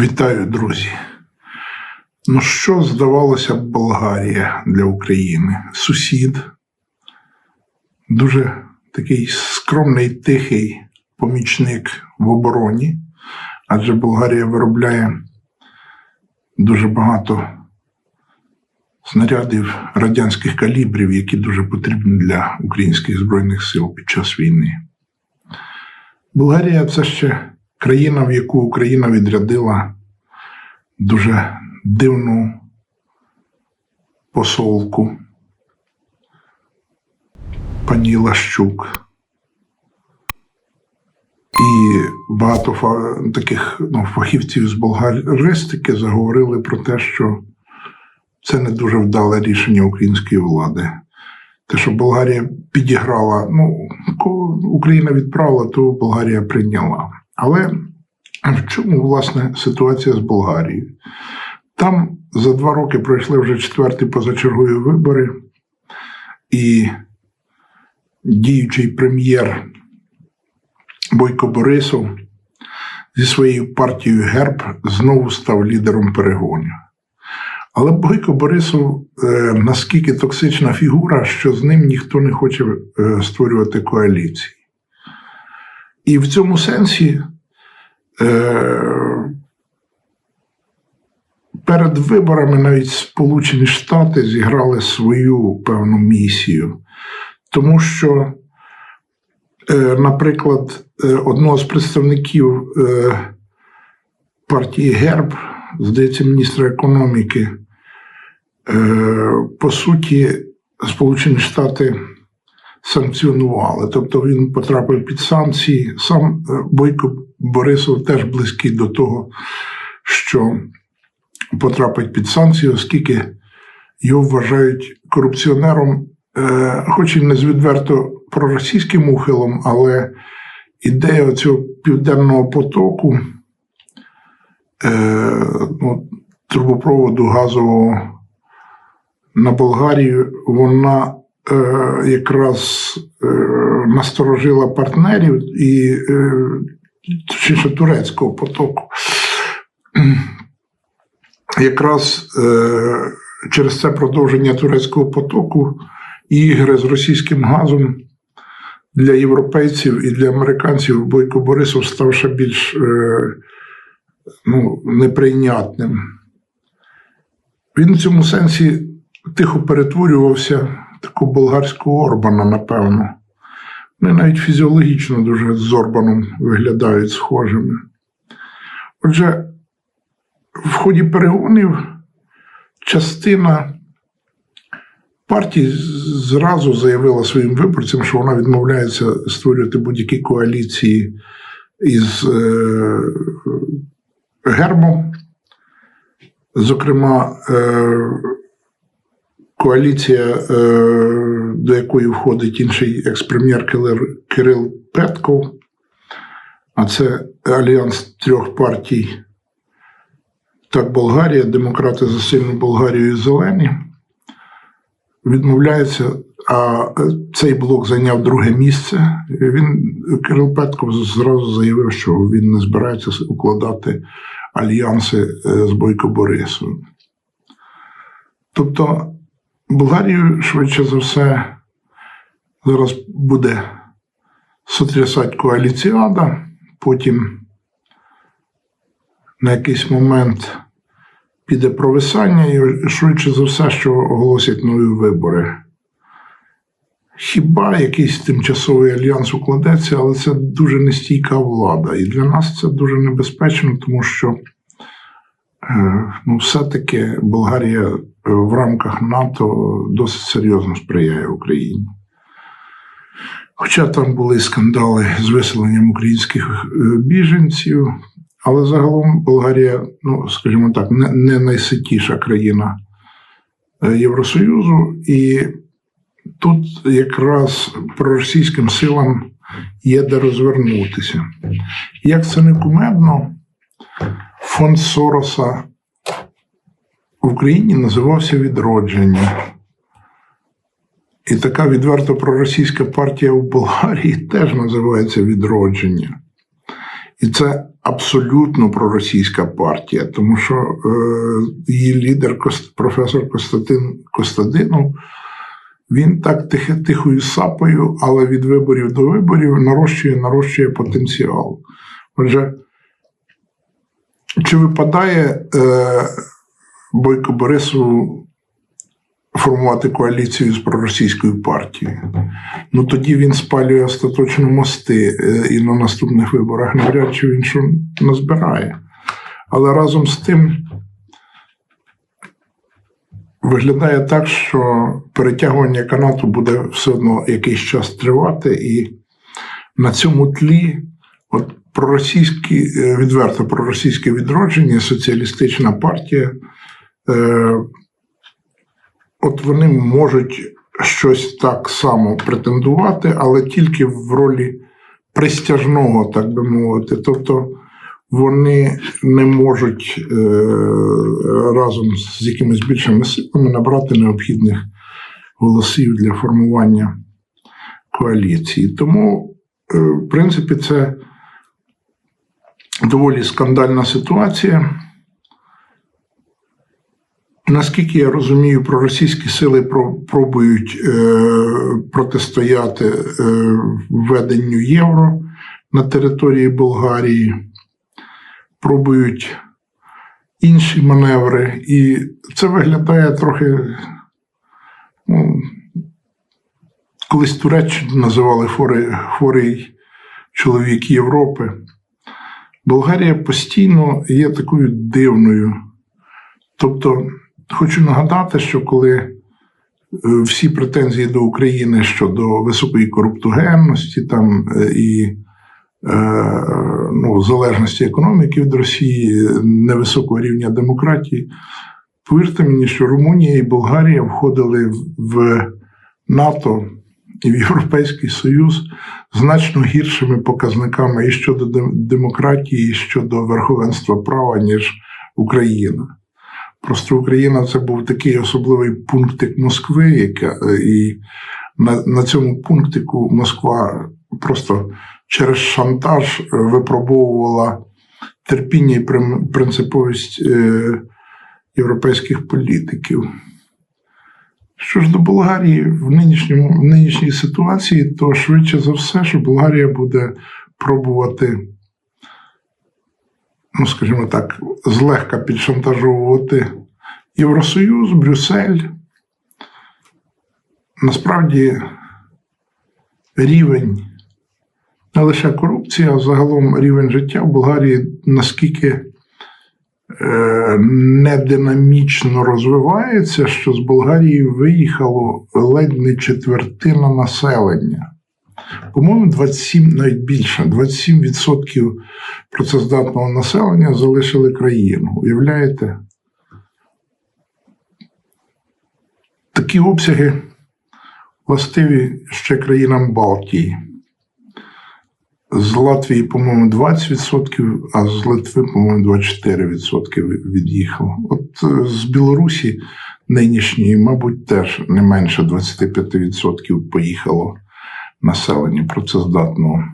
Вітаю, друзі. Ну, що здавалося б Болгарія для України? Сусід, дуже такий скромний, тихий помічник в обороні, адже Болгарія виробляє дуже багато снарядів радянських калібрів, які дуже потрібні для українських збройних сил під час війни. Болгарія це ще країна, в яку Україна відрядила дуже дивну посолку пані Лащук. І багато фа- таких ну, фахівців з болгаристики заговорили про те, що це не дуже вдале рішення української влади. Те, що Болгарія підіграла, ну, Україна відправила, то Болгарія прийняла. Але в чому власне ситуація з Болгарією? Там за два роки пройшли вже четверті позачергові вибори, і діючий прем'єр Бойко Борисов зі своєю партією Герб знову став лідером перегонів. Але Бойко Борисов е, наскільки токсична фігура, що з ним ніхто не хоче е, створювати коаліції. І в цьому сенсі е, перед виборами навіть Сполучені Штати зіграли свою певну місію, тому що, е, наприклад, е, одного з представників е, партії Герб, здається, міністра економіки, е, по суті, Сполучені Штати санкціонували. Тобто він потрапив під санкції. Сам е, Бойко Борисов теж близький до того, що потрапить під санкції, оскільки його вважають корупціонером, е, хоч і не з відверто проросійським ухилом, але ідея цього південного потоку, е, ну, трубопроводу газового на Болгарію, вона якраз е, насторожила партнерів і е, точніше турецького потоку. Якраз е, через це продовження турецького потоку ігри з російським газом для європейців і для американців Бойко Борисов став ще більш е, ну, неприйнятним. Він в цьому сенсі тихо перетворювався таку болгарську Орбана, напевно. Вони навіть фізіологічно дуже з Орбаном виглядають схожими. Отже, в ході перегонів частина партій зразу заявила своїм виборцям, що вона відмовляється створювати будь-які коаліції із е, гербом. Зокрема, е, коаліція, е, до якої входить інший екс-прем'єр Кирил- Петков, а це альянс трьох партій. Так, Болгарія, демократи за сильну Болгарію і зелені відмовляється. А цей блок зайняв друге місце. Він Кирил Петков зразу заявив, що він не збирається укладати альянси е, з Бойко Борисовим. Тобто Болгарію, швидше за все, зараз буде сотрясати коаліціада, потім на якийсь момент піде провисання, і швидше за все, що оголосять нові вибори. Хіба якийсь тимчасовий альянс укладеться, але це дуже нестійка влада. І для нас це дуже небезпечно, тому що ну, все-таки Болгарія е, в рамках НАТО досить серйозно сприяє Україні. Хоча там були скандали з виселенням українських е, біженців, але загалом Болгарія, ну скажімо так, не, не найситіша країна е, Євросоюзу, і тут якраз проросійським силам є де розвернутися. Як це не кумедно, фонд Сороса в Україні називався Відродження. І така відверто проросійська партія в Болгарії теж називається Відродження. І це абсолютно проросійська партія, тому що е, її лідер, професор Костянтин Костадинов, він так тихе, тихою сапою, але від виборів до виборів нарощує, нарощує потенціал. Отже, чи випадає е, Бойко Борисову формувати коаліцію з проросійською партією? Ну тоді він спалює остаточно мости, е, і на наступних виборах навряд чи він що назбирає. Але разом з тим виглядає так, що перетягування канату буде все одно якийсь час тривати, і на цьому тлі от проросійські, е, відверто проросійське відродження, соціалістична партія, е, от вони можуть щось так само претендувати, але тільки в ролі пристяжного, так би мовити. Тобто вони не можуть е, разом з якимись більшими силами набрати необхідних голосів для формування коаліції. Тому, в принципі, це доволі скандальна ситуація. Наскільки я розумію, проросійські сили пробують е, протистояти е, введенню євро на території Болгарії, пробують інші маневри, і це виглядає трохи. Ну, колись Туреччину називали хворий, хворий чоловік Європи. Болгарія постійно є такою дивною. Тобто, хочу нагадати, що коли е, всі претензії до України щодо високої коруптогенності там, е, і е, ну, залежності економіки від Росії, невисокого рівня демократії, повірте мені, що Румунія і Болгарія входили в- в НАТО і в Європейський Союз значно гіршими показниками і щодо демократії, і щодо верховенства права, ніж Україна. Просто Україна це був такий особливий пунктик Москви, яка е, і на, на цьому пунктику Москва просто через шантаж е, випробовувала терпіння і принциповість е, європейських політиків. Що ж до Болгарії в нинішньому в нинішній ситуації, то швидше за все, що Болгарія буде пробувати, ну скажімо так, злегка підшантажовувати Євросоюз, Брюссель. Насправді рівень не лише корупція, а загалом рівень життя в Болгарії наскільки нединамічно розвивається, що з Болгарії виїхало ледь не четвертина населення. По-моєму, 27, навіть більше, 27% працездатного населення залишили країну. Уявляєте? Такі обсяги властиві ще країнам Балтії. З Латвії, по-моєму, 20%, а з Литви, по-моєму, 24% від'їхало. От е, з Білорусі нинішньої, мабуть, теж не менше 25% поїхало населення працездатного.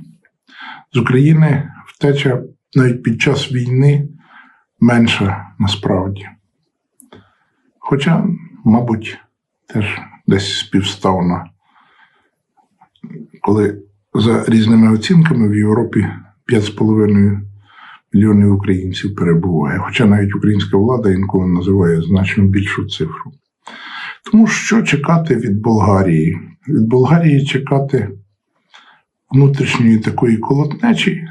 З України втеча навіть під час війни менша насправді. Хоча, мабуть, теж десь співставна, коли за різними оцінками в Європі 5,5 мільйонів українців перебуває. Хоча навіть українська влада інколи називає значно більшу цифру. Тому що чекати від Болгарії? Від Болгарії чекати внутрішньої такої колотнечі.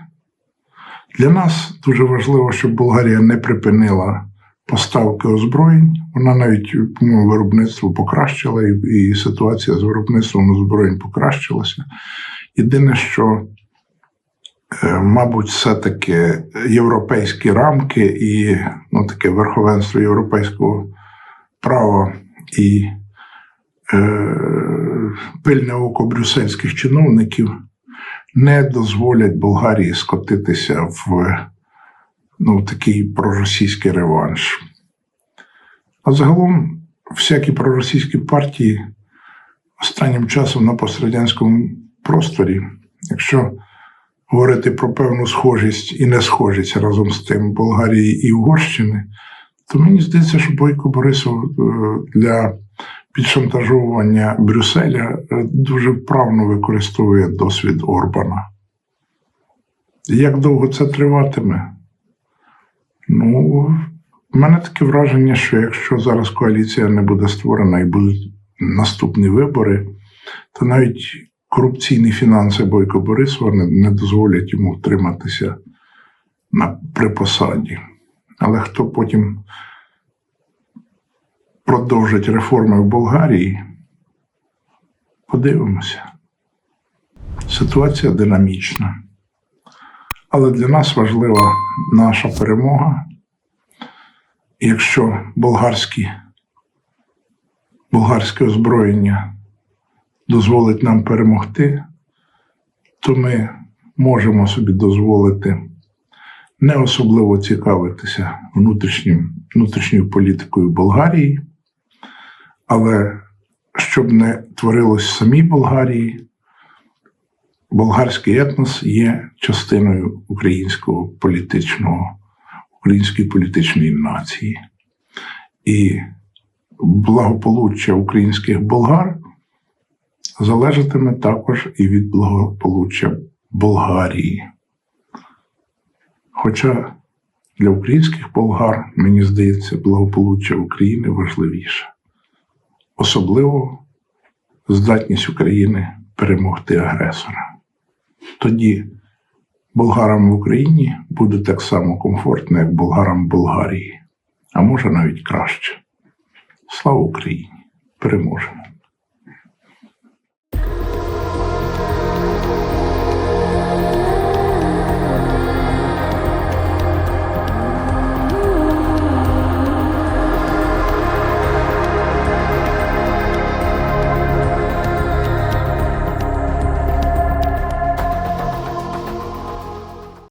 Для нас дуже важливо, щоб Болгарія не припинила поставки озброєнь. Вона навіть по-моєму, виробництво покращила, і, і ситуація з виробництвом озброєнь покращилася. Єдине, що, е, мабуть, все-таки європейські рамки і ну, таке верховенство європейського права і е, пильне око брюссельських чиновників не дозволять Болгарії скотитися в ну, такий проросійський реванш. А загалом всякі проросійські партії останнім часом на пострадянському просторі, якщо говорити про певну схожість і не схожість разом з тим Болгарії і Угорщини, то мені здається, що Бойко Борисов е, для підшантажовування Брюсселя е, дуже вправно використовує досвід Орбана. Як довго це триватиме? Ну, в мене таке враження, що якщо зараз коаліція не буде створена і будуть наступні вибори, то навіть корупційні фінанси Бойко Борисова не, не дозволять йому втриматися на, при посаді. Але хто потім продовжить реформи в Болгарії, подивимося. Ситуація динамічна. Але для нас важлива наша перемога. Якщо болгарські, болгарське озброєння дозволить нам перемогти, то ми можемо собі дозволити не особливо цікавитися внутрішнім, внутрішньою політикою Болгарії, але щоб не творилось в самій Болгарії, болгарський етнос є частиною українського політичного, української політичної нації. І благополуччя українських болгар залежатиме також і від благополуччя Болгарії. Хоча для українських болгар, мені здається, благополуччя України важливіше, особливо здатність України перемогти агресора. Тоді болгарам в Україні буде так само комфортно, як болгарам Болгарії, а може навіть краще. Слава Україні! Переможемо!